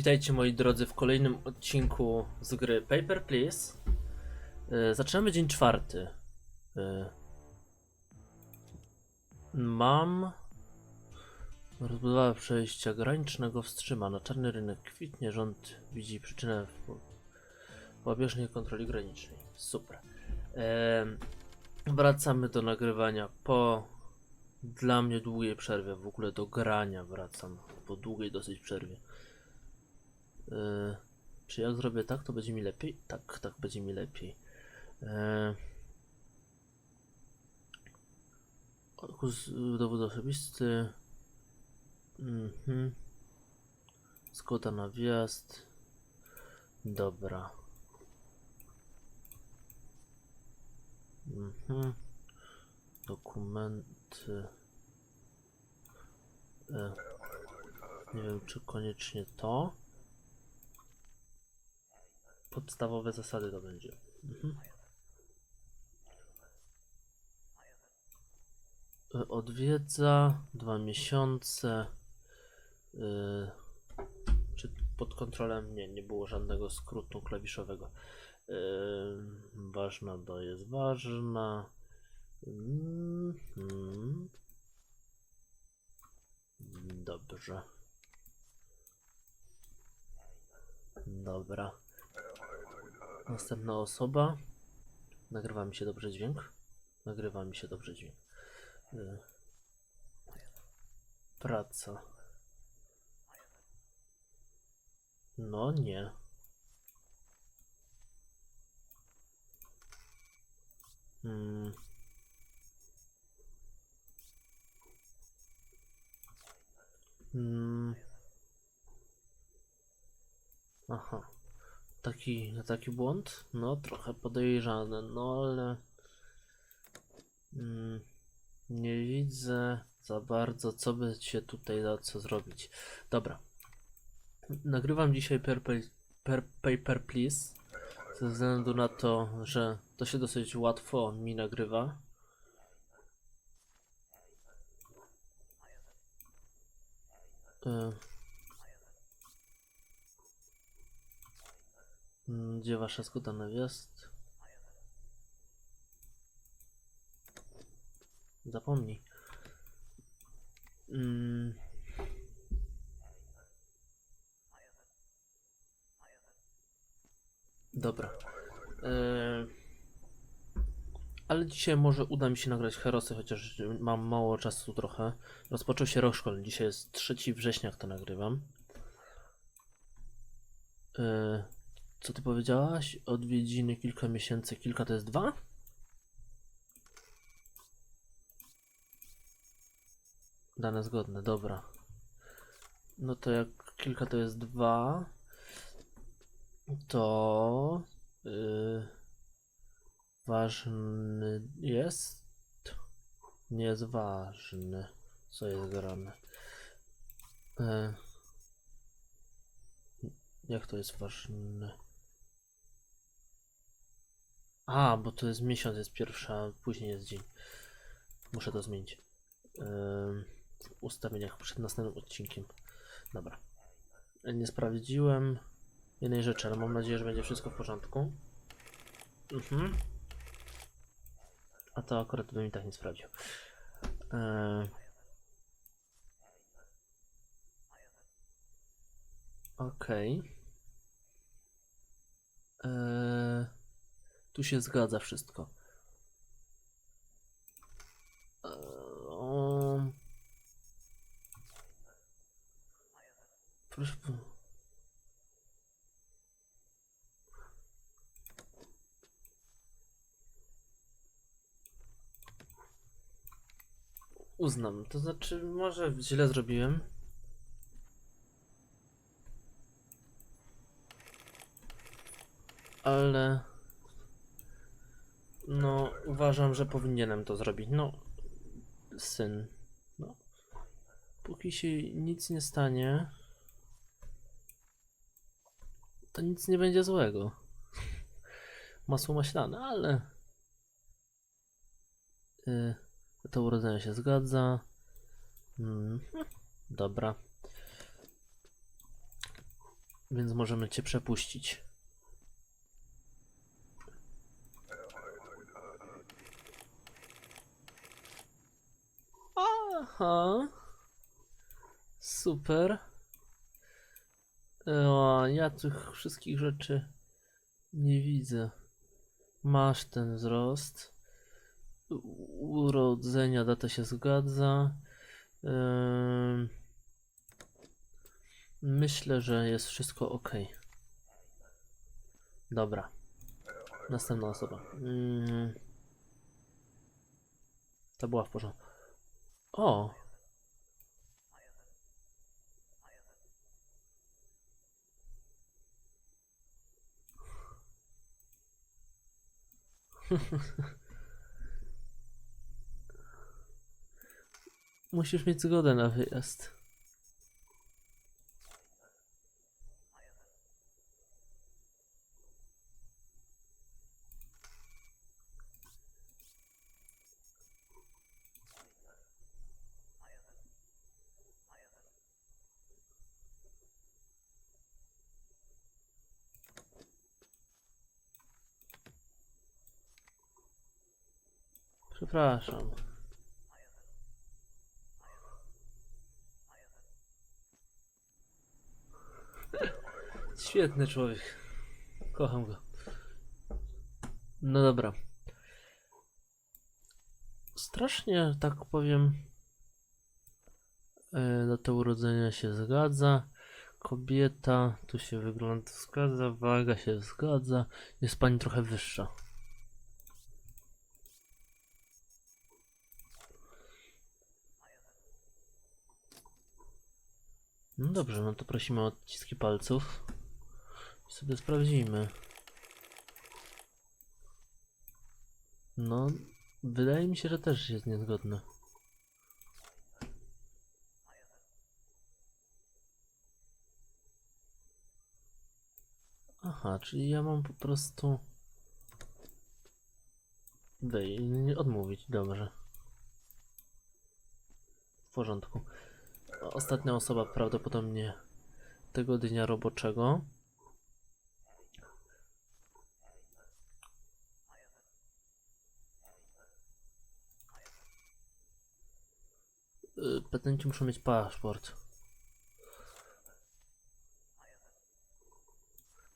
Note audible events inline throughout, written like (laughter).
Witajcie moi drodzy w kolejnym odcinku z gry Paper Please. Yy, zaczynamy dzień czwarty. Yy, mam rozbudowa przejścia granicznego wstrzymana. Czarny rynek kwitnie, rząd widzi przyczynę w łabieżnej kontroli granicznej. Super. Yy, wracamy do nagrywania po dla mnie długiej przerwie. W ogóle do grania wracam po długiej dosyć przerwie. Czy jak zrobię tak, to będzie mi lepiej? Tak, tak będzie mi lepiej. Yy, dowód osobisty. Mhm. Zgoda na wjazd. Dobra. Mhm. Dokumenty. E, nie wiem, czy koniecznie to. Podstawowe zasady to będzie. Mhm. Odwiedza dwa miesiące. E, czy pod kontrolą? Nie, nie było żadnego skrótu klawiszowego. E, ważna to jest ważna. Mhm. Dobrze. Dobra. Następna osoba. Nagrywa mi się dobrze dźwięk. Nagrywa mi się dobrze dźwięk. Y. Praca. No nie. Hmm. Hmm. Aha. Taki, taki błąd? No, trochę podejrzane, no ale. Mm, nie widzę za bardzo, co by się tutaj dało co zrobić. Dobra. Nagrywam dzisiaj per, per, Paper Please. Ze względu na to, że to się dosyć łatwo mi nagrywa. Y Gdzie wasza na wjazd? Zapomnij. Mm. Dobra. E, Ale dzisiaj może uda mi się nagrać Herosy, chociaż mam mało czasu trochę. Rozpoczął się rok szkolny. Dzisiaj jest 3 września, jak to nagrywam. E, co ty powiedziałaś? Odwiedziny kilka miesięcy, kilka to jest dwa? Dane zgodne, dobra. No to jak kilka to jest dwa, to yy, ważny jest? Nie jest ważny. Co jest grane? Yy, jak to jest ważne? A, bo to jest miesiąc, jest pierwsza, później jest dzień. Muszę to zmienić. W ustawieniach przed następnym odcinkiem. Dobra. Nie sprawdziłem jednej rzeczy, ale mam nadzieję, że będzie wszystko w porządku. Mhm. A to akurat bym i tak nie sprawdził. Okej. Eee, tu się zgadza wszystko. O... Proszę. Uznam, to znaczy, może źle zrobiłem. ale no uważam, że powinienem to zrobić. No, syn, no, póki się nic nie stanie, to nic nie będzie złego. Masło maślane, ale yy, to urodzenie się zgadza. Mhm, dobra. Więc możemy cię przepuścić. Aha. Super. O, ja tych wszystkich rzeczy nie widzę. Masz ten wzrost. Urodzenia, data się zgadza. Myślę, że jest wszystko ok. Dobra. Następna osoba. Ym, To była w porządku. O! (laughs) Musisz mieć zgodę na wyjazd. Przepraszam. Świetny człowiek. Kocham go. No dobra. Strasznie, tak powiem, e, data urodzenia się zgadza. Kobieta, tu się wygląd zgadza, waga się zgadza. Jest pani trochę wyższa. No dobrze, no to prosimy o odciski palców. I sobie sprawdzimy. No, wydaje mi się, że też jest niezgodne. Aha, czyli ja mam po prostu... Nie odmówić, dobrze. W porządku. Ostatnia osoba prawdopodobnie tego dnia roboczego. Y, Petenci muszą mieć paszport.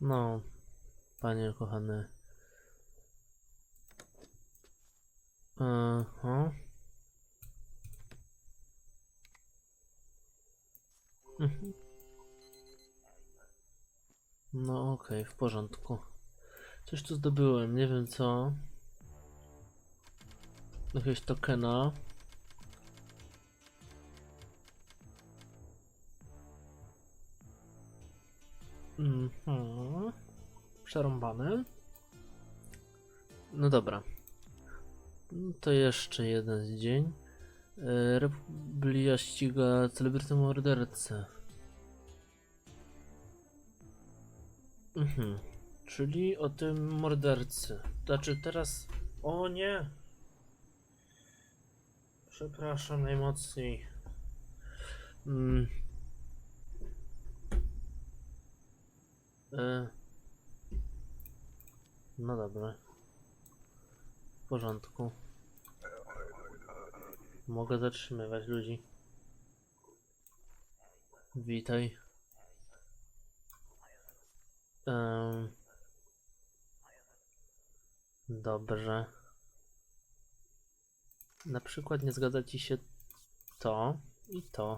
No, panie kochany. Aha. Mhm. No okej, w porządku. Coś tu zdobyłem, nie wiem co. Jakiegoś tokena. Mhm. Przerąbany. No dobra. No to jeszcze jeden dzień. E, Republia ściga celebrytę mordercę. Mhm. Czyli o tym mordercy. Znaczy teraz... O nie! Przepraszam najmocniej. Mm. E. No dobra. W porządku. Mogę zatrzymywać ludzi. Witaj. Em. Dobrze. Na przykład nie zgadza ci się to i to.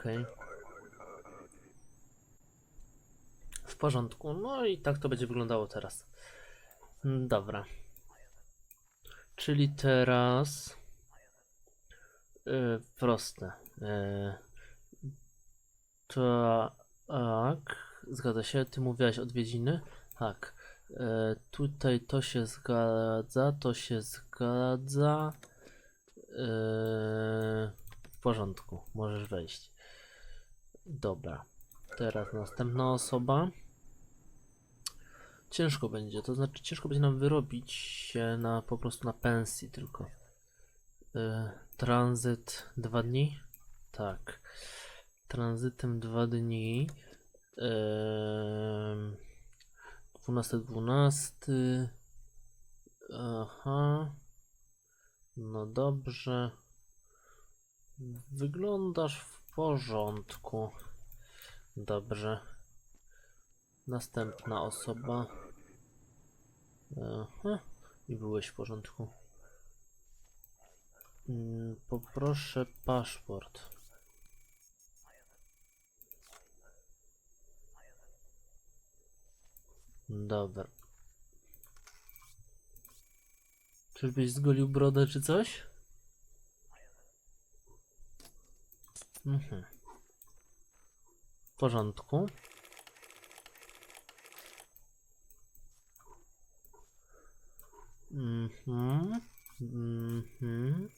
Okej. W porządku. No i tak to będzie wyglądało teraz. Dobra. Czyli teraz. Yy, proste. Yy, tak. Zgadza się. Ty mówiłaś odwiedziny? Tak. Yy, tutaj to się zgadza. To się zgadza. Yy, w porządku. Możesz wejść. Dobra. Teraz następna osoba. ciężko będzie. To znaczy, ciężko będzie nam wyrobić się na po prostu na pensji tylko. Y, tranzyt dwa dni? Tak. Tranzytem dwa dni. Ym, 12, 12. Aha. No dobrze. Wyglądasz porządku. Dobrze. Następna osoba. Aha. I byłeś w porządku. Mm, Poproszę paszport. Dobra. Czyżbyś zgolił brodę czy coś? Mhm. W porządku. Mhm. Mhm.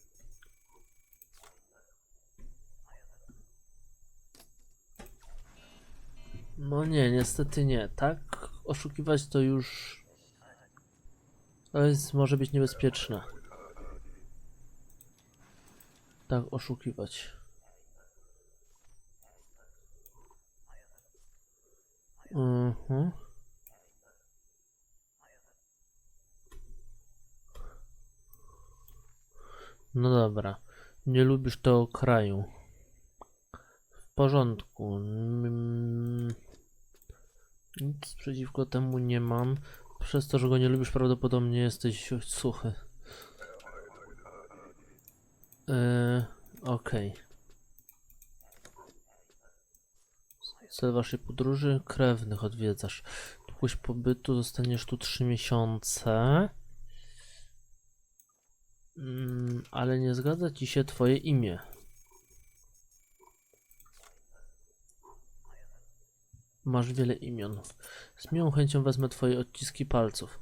No nie, niestety nie. Tak oszukiwać to już... To jest, może być niebezpieczne. Tak oszukiwać. Mhm. No dobra. Nie lubisz tego kraju. W porządku. Mm, Nic przeciwko temu nie mam. Przez to, że go nie lubisz, prawdopodobnie jesteś suchy. Yy, Okej. Cel waszej podróży? Krewnych odwiedzasz. Długość pobytu zostaniesz tu 3 miesiące. Mm, ale nie zgadza ci się twoje imię. Masz wiele imion. Z miłą chęcią wezmę twoje odciski palców.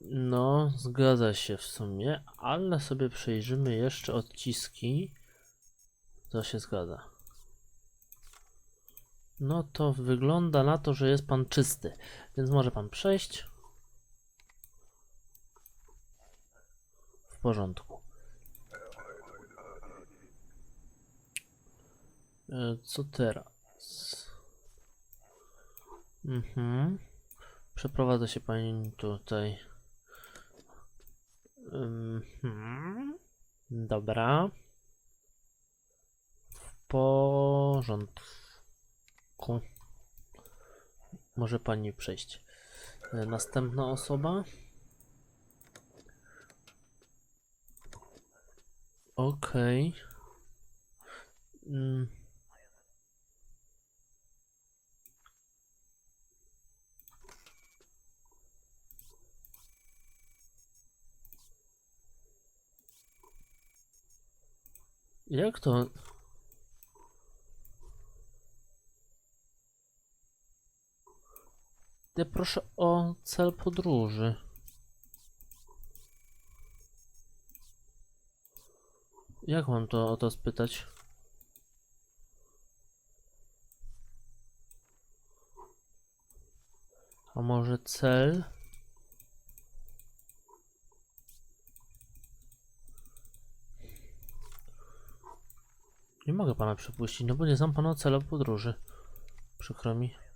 No, zgadza się w sumie, ale sobie przejrzymy jeszcze odciski. To się zgadza. No to wygląda na to, że jest pan czysty, więc może pan przejść. W porządku. E, Co teraz? Mhm. Przeprowadza się pani tutaj. Mhm. Dobra. Porządku. Może pani przejść. E, Następna osoba. Okej. Mm. Jak to? Ja proszę o cel podróży. Jak mam to o to spytać? A może cel? Nie mogę pana przepuścić, no bo nie znam pana celu podróży. Przykro mi.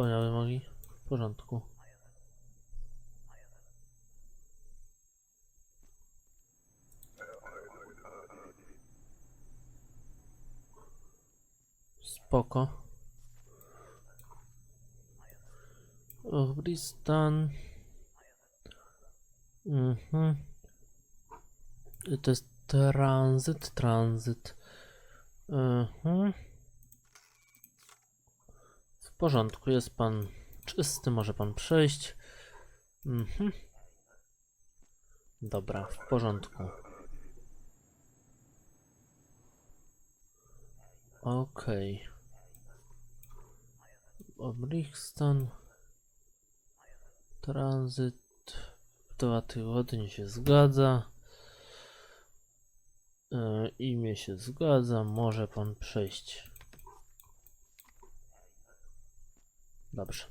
Spełnia wymogi? W porządku. Spoko. Afghanistan. Mhm. I To jest tranzyt, tranzyt. Mhm. Porządku, jest pan czysty, może pan przejść. Mhm. Dobra, w porządku. Okej. Obrichstan. Tranzyt. Dwa tygodnie się zgadza. E, imię się zgadza. Może pan przejść. Dobrze.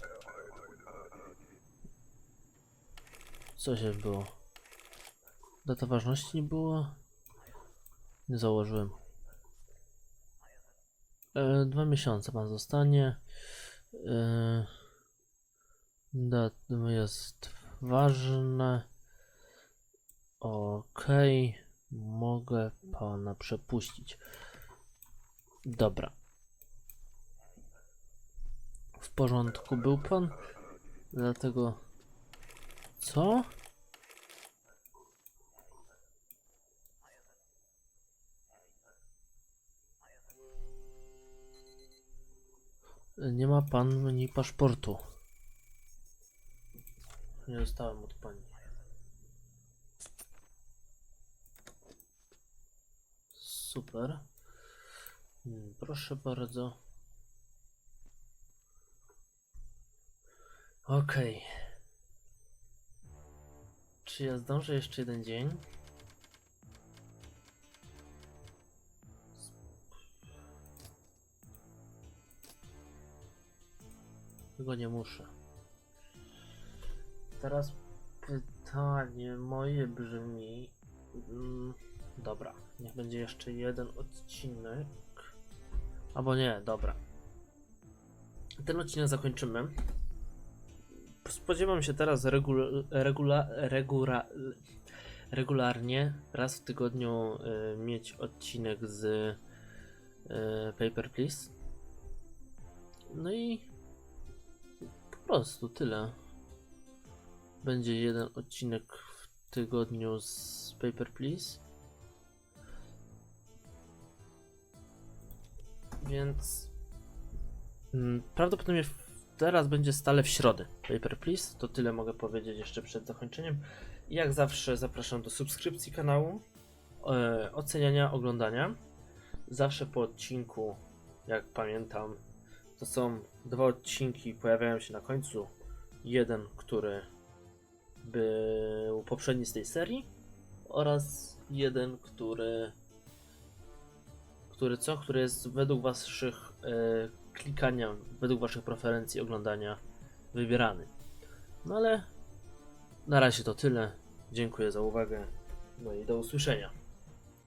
Co się było? Data ważności nie było? Nie założyłem. E, dwa miesiące pan zostanie. E, datum jest ważne. Okej. Mogę pana przepuścić. Dobra. W porządku był pan. Dlatego. Co? Nie ma pan menu paszportu. Nie dostałem od pani. Super. Mm, Proszę bardzo. Okej. Czy ja zdążę jeszcze jeden dzień? Tego nie muszę. Teraz pytanie moje brzmi. Mm, dobra, niech będzie jeszcze jeden odcinek. Albo nie, dobra. Ten odcinek zakończymy. Spodziewam się teraz regula, regula, regula, regularnie, raz w tygodniu y, mieć odcinek z y, Paper Please. No i po prostu tyle. Będzie jeden odcinek w tygodniu z Paper Please. Więc mm, prawdopodobnie teraz będzie stale w środę Paper Please. To tyle mogę powiedzieć jeszcze przed zakończeniem. Jak zawsze zapraszam do subskrypcji kanału, e, oceniania, oglądania. Zawsze po odcinku, jak pamiętam, to są dwa odcinki, pojawiają się na końcu. Jeden, który był poprzedni z tej serii oraz jeden, który który co? Który jest według waszych e, klikania, według waszych preferencji oglądania wybierany. No ale na razie to tyle. Dziękuję za uwagę. No i do usłyszenia.